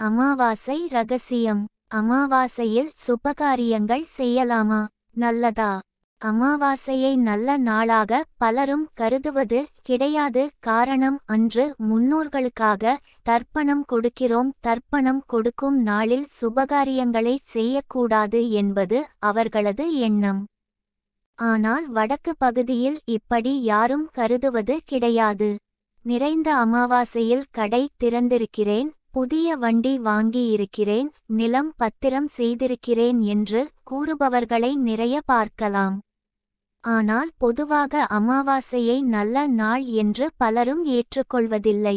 அமாவாசை ரகசியம். அமாவாசையில் சுபகாரியங்கள் செய்யலாமா? நல்லதா? அமாவாசையை நல்ல நாளாக பலரும் கருதுவது கிடையாது. காரணம் அன்று முன்னோர்களுக்காக தர்ப்பணம் கொடுக்கிறோம். தர்ப்பணம் கொடுக்கும் நாளில் சுபகாரியங்களை செய்யக்கூடாது என்பது அவர்களது எண்ணம். ஆனால் வடக்கு பகுதியில் இப்படி யாரும் கருதுவது கிடையாது. நிறைந்த அமாவாசையில் கடை திறந்திருக்கிறேன். புதிய வண்டி வாங்கியிருக்கிறேன் நிலம் பத்திரம் செய்திருக்கிறேன் என்று கூறுபவர்களை நிறைய பார்க்கலாம். ஆனால் பொதுவாக அமாவாசையை நல்ல நாள் என்று பலரும் ஏற்றுக்கொள்வதில்லை.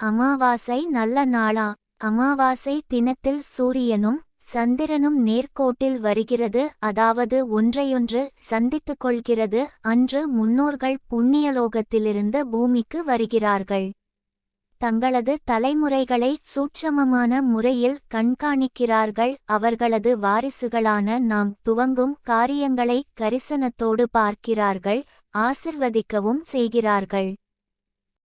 அமாவாசை நல்ல நாளா? அமாவாசை தினத்தில் சூரியனும் சந்திரனும் நேர்கோட்டில் வருகிறது அதாவது ஒன்றையொன்று சந்தித்துக் கொள்கிறது அன்று முன்னோர்கள் புண்ணியலோகத்திலிருந்து பூமிக்கு வருகிறார்கள். தங்களது தலைமுறைகளை சூட்சமமான முறையில் கண்காணிக்கிறார்கள். அவர்களது வாரிசுகளான நாம் துவங்கும் காரியங்களை கரிசனத்தோடு பார்க்கிறார்கள் ஆசிர்வதிக்கவும் செய்கிறார்கள்.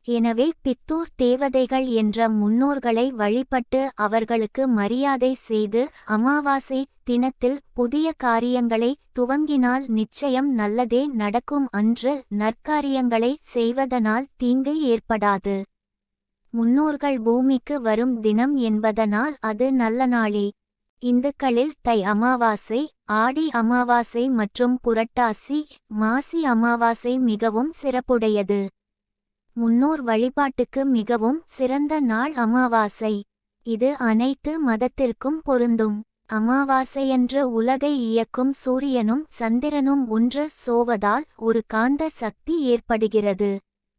எனவே பித்தூர் தேவதைகள் என்ற முன்னோர்களை வழிபட்டு அவர்களுக்கு மரியாதை செய்து அமாவாசை தினத்தில் புதிய காரியங்களை துவங்கினால் நிச்சயம் நல்லதே நடக்கும் அன்று நற்காரியங்களை செய்வதனால் தீங்கு ஏற்படாது. முன்னோர்கள் பூமிக்கு வரும் தினம் என்பதனால் அது நல்ல நாளே. இந்துக்களில் தை அமாவாசை ஆடி அமாவாசை மற்றும் புரட்டாசி மாசி அமாவாசை மிகவும் சிறப்புடையது. முன்னோர் வழிபாட்டுக்கு மிகவும் சிறந்த நாள் அமாவாசை. இது அனைத்து மதத்திற்கும் பொருந்தும். அமாவாசையன்று உலகை இயக்கும் சூரியனும் சந்திரனும் ஒன்று சோவதால் ஒரு காந்த சக்தி ஏற்படுகிறது.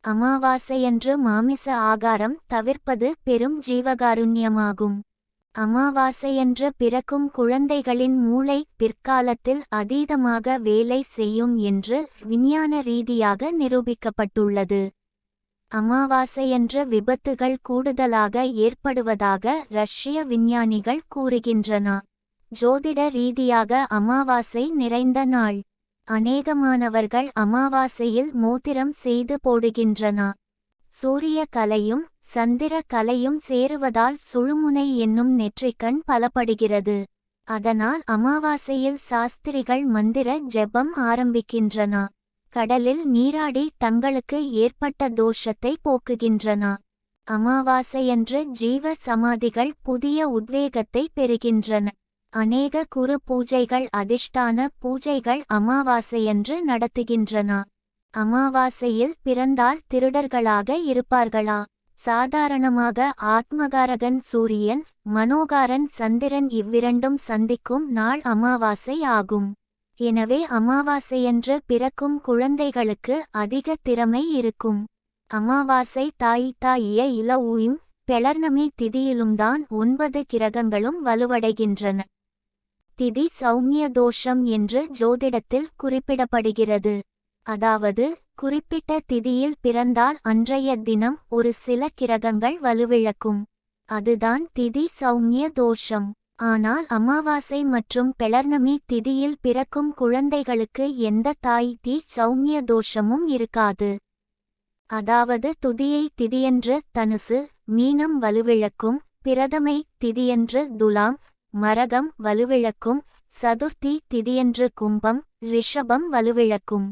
அமாவாசையன்று மாமிச ஆகாரம் தவிர்ப்பது பெரும் ஜீவகாருண்யமாகும். அமாவாசையன்று பிறக்கும் குழந்தைகளின் மூளை பிற்காலத்தில் அதீதமாக வேலை செய்யும் என்று விஞ்ஞான ரீதியாக நிரூபிக்கப்பட்டுள்ளது. அமாவாசையன்று விபத்துகள் கூடுதலாக ஏற்படுவதாக ரஷ்ய விஞ்ஞானிகள் கூறுகின்றன. ஜோதிட ரீதியாக அமாவாசை நிறைந்த நாள். அநேகமானவர்கள் அமாவாசையில் மோதிரம் செய்து போடுகின்றன. சூரிய கலையும் சந்திர கலையும் சேருவதால் சுழுமுனை என்னும் நெற்றிக்கண் பலப்படுகிறது. அதனால் அமாவாசையில் சாஸ்திரிகள் மந்திர ஜெபம் ஆரம்பிக்கின்றன. கடலில் நீராடி தங்களுக்கு ஏற்பட்ட தோஷத்தை போக்குகின்றன. அமாவாசையன்று ஜீவ சமாதிகள் புதிய உத்வேகத்தை பெறுகின்றன. அநேக குரு பூஜைகள் அதிர்ஷ்டான பூஜைகள் அமாவாசையன்று நடத்துகின்றன. அமாவாசையில் பிறந்தால் திருடர்களாக இருப்பார்களா? சாதாரணமாக ஆத்மகாரகன் சூரியன் மனோகாரன் சந்திரன் இவ்விரண்டும் சந்திக்கும் நாள் அமாவாசை ஆகும். எனவே அமாவாசையன்று பிறக்கும் குழந்தைகளுக்கு அதிக திறமை இருக்கும். அமாவாசை தாய் தாயிய இளவுயும் பெளர்ணமி திதியிலும்தான் ஒன்பது கிரகங்களும் வலுவடைகின்றன. திதி சௌமிய தோஷம் என்று ஜோதிடத்தில் குறிப்பிடப்படுகிறது. அதாவது குறிப்பிட்ட திதியில் பிறந்தால் அன்றைய தினம் ஒரு சில கிரகங்கள் வலுவிழக்கும். அதுதான் திதி சௌமிய தோஷம். ஆனால் அமாவாசை மற்றும் பெளர்ணமி திதியில் பிறக்கும் குழந்தைகளுக்கு எந்த தாய் தீ சௌமிய தோஷமும் இருக்காது. அதாவது துதியை திதியன்று தனுசு மீனம் வலுவிழக்கும் பிரதமை திதியன்று துலாம் மரகம் வலுவிழக்கும் சதுர்த்தி திதியன்று கும்பம் ரிஷபம் வலுவிழக்கும்.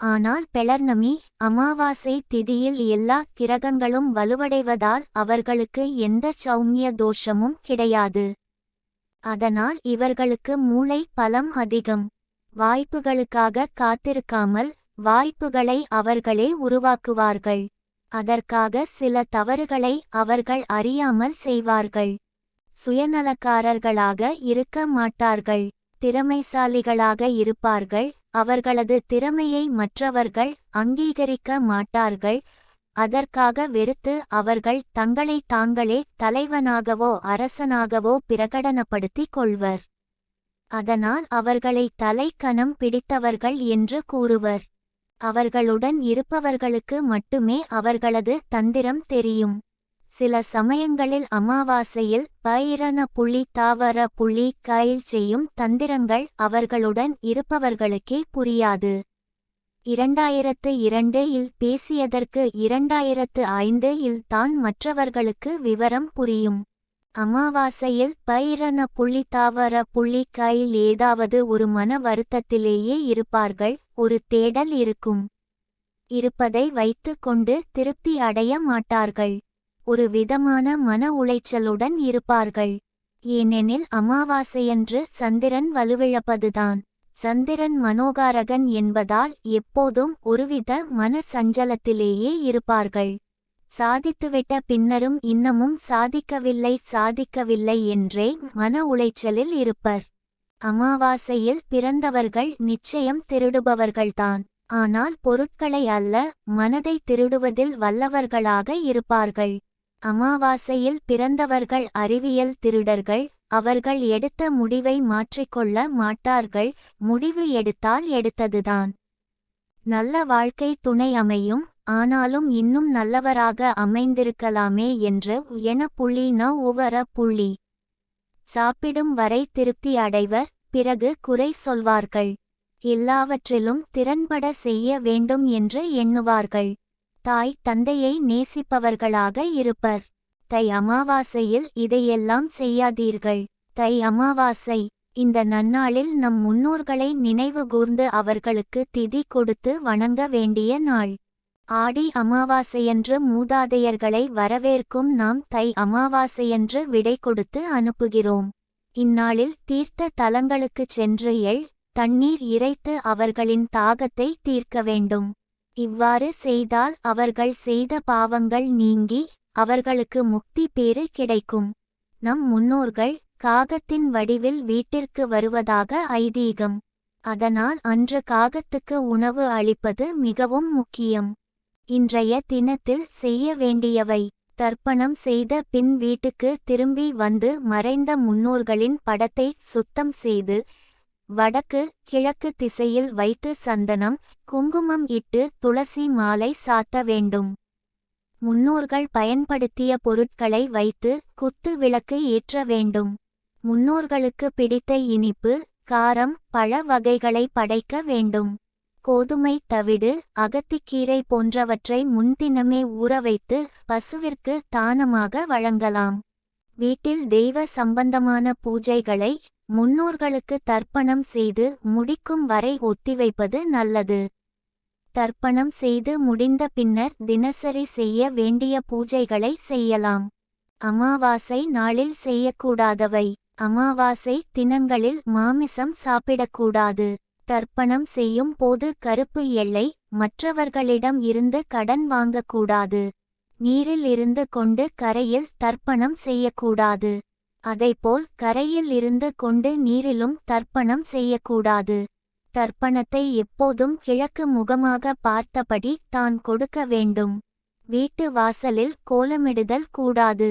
ஆனால் பெளர்ணமி அமாவாசை திதியில் எல்லா கிரகங்களும் வலுவடைவதால் அவர்களுக்கு எந்த சௌமிய தோஷமும் கிடையாது. அதனால் இவர்களுக்கு மூளை பலம் அதிகம். வாய்ப்புகளுக்காக காத்திருக்காமல் வாய்ப்புகளை அவர்களே உருவாக்குவார்கள். அதற்காக சில தவறுகளை அவர்கள் அறியாமல் செய்வார்கள். சுயநலக்காரர்களாக இருக்க மாட்டார்கள் திறமைசாலிகளாக இருப்பார்கள் அவர்களது திறமையை மற்றவர்கள் அங்கீகரிக்க மாட்டார்கள் அதற்காக வெறுத்து அவர்கள் தங்களை தாங்களே தலைவனாகவோ அரசனாகவோ பிரகடனப்படுத்திக் கொள்வர். அதனால் அவர்களை தலைக்கணம் பிடித்தவர்கள் என்று கூறுவர். அவர்களுடன் இருப்பவர்களுக்கு மட்டுமே அவர்களது தந்திரம் தெரியும். சில சமயங்களில் அமாவாசையில் பயிரண புள்ளி தாவர புள்ளி கயில் செய்யும் தந்திரங்கள் அவர்களுடன் இருப்பவர்களுக்கே புரியாது. இரண்டாயிரத்து இரண்டு இல் பேசியதற்கு இரண்டாயிரத்து ஐந்து இல் தான் மற்றவர்களுக்கு விவரம் புரியும். அமாவாசையில் பயிரண புள்ளி தாவர புள்ளி கையில் ஏதாவது ஒரு மன வருத்தத்திலேயே இருப்பார்கள் ஒரு தேடல் இருக்கும். இருப்பதை வைத்து கொண்டு திருப்தி அடைய மாட்டார்கள். ஒரு விதமான மன உளைச்சலுடன் இருப்பார்கள். ஏனெனில் அமாவாசையன்று சந்திரன் வலுவிழப்பதுதான். சந்திரன் மனோகாரகன் என்பதால் எப்போதும் ஒருவித மன சஞ்சலத்திலேயே இருப்பார்கள். சாதித்துவிட்ட பின்னரும் இன்னமும் சாதிக்கவில்லை சாதிக்கவில்லை என்றே மன உளைச்சலில் இருப்பர். அமாவாசையில் பிறந்தவர்கள் நிச்சயம் திருடுபவர்கள்தான். ஆனால் பொருட்களை அல்ல மனதை திருடுவதில் வல்லவர்களாக இருப்பார்கள். அமாவாசையில் பிறந்தவர்கள் அறிவியல் திருடர்கள் அவர்கள் எடுத்த முடிவை மாற்றிக்கொள்ள மாட்டார்கள் முடிவு எடுத்தால் எடுத்ததுதான். நல்ல வாழ்க்கை துணை அமையும் ஆனாலும் இன்னும் நல்லவராக அமைந்திருக்கலாமே என்று என புள்ளி ந உவர புள்ளி. சாப்பிடும் வரை திருப்தி அடைவர் பிறகு குறை சொல்வார்கள். எல்லாவற்றிலும் திறன்பட செய்ய வேண்டும் என்று எண்ணுவார்கள். தாய் தந்தையை நேசிப்பவர்களாக இருப்பர். தை அமாவாசையில் இதையெல்லாம் செய்யாதீர்கள். தை அமாவாசை இந்த நன்னாளில் நம் முன்னோர்களை நினைவு கூர்ந்து அவர்களுக்கு திதி கொடுத்து வணங்க வேண்டிய நாள். ஆடி அமாவாசையன்று மூதாதையர்களை வரவேற்கும் நாம் தை அமாவாசையன்று விடை கொடுத்து அனுப்புகிறோம். இந்நாளில் தீர்த்த தலங்களுக்குச் சென்று எள் தண்ணீர் இறைத்து அவர்களின் தாகத்தை தீர்க்க வேண்டும். இவ்வாறு செய்தால் அவர்கள் செய்த பாவங்கள் நீங்கி அவர்களுக்கு முக்தி பேறு கிடைக்கும். நம் முன்னோர்கள் காகத்தின் வடிவில் வீட்டிற்கு வருவதாக ஐதீகம். அதனால் அன்று காகத்துக்கு உணவு அளிப்பது மிகவும் முக்கியம். இன்றைய தினத்தில் செய்ய வேண்டியவை. தர்ப்பணம் செய்த பின் வீட்டுக்கு திரும்பி வந்து மறைந்த முன்னோர்களின் படத்தை சுத்தம் செய்து வடக்கு கிழக்கு திசையில் வைத்து சந்தனம் குங்குமம் இட்டு துளசி மாலை சாத்த வேண்டும். முன்னோர்கள் பயன்படுத்திய பொருட்களை வைத்து குத்து விளக்கு ஏற்ற வேண்டும். முன்னோர்களுக்கு பிடித்த இனிப்பு காரம் பழ வகைகளை படைக்க வேண்டும். கோதுமை தவிடு அகத்திக்கீரை போன்றவற்றை முன்தினமே ஊற வைத்து பசுவிற்கு தானமாக வழங்கலாம். வீட்டில் தெய்வ சம்பந்தமான பூஜைகளை முன்னோர்களுக்கு தர்ப்பணம் செய்து முடிக்கும் வரை ஒத்திவைப்பது நல்லது. தர்ப்பணம் செய்து முடிந்த பின்னர் தினசரி செய்ய வேண்டிய பூஜைகளை செய்யலாம். அமாவாசை நாளில் செய்யக்கூடாதவை. அமாவாசை தினங்களில் மாமிசம் சாப்பிடக்கூடாது. தர்ப்பணம் செய்யும் போது கருப்பு எல்லை மற்றவர்களிடம் இருந்து கடன் வாங்கக்கூடாது. நீரில் இருந்து கொண்டு கரையில் தர்ப்பணம் செய்யக்கூடாது. அதைப்போல் கரையில் இருந்து கொண்டு நீரிலும் தர்ப்பணம் செய்யக்கூடாது. தர்ப்பணத்தை எப்போதும் கிழக்கு முகமாக பார்த்தபடி தான் கொடுக்க வேண்டும். வீட்டு வாசலில் கோலமிடுதல் கூடாது.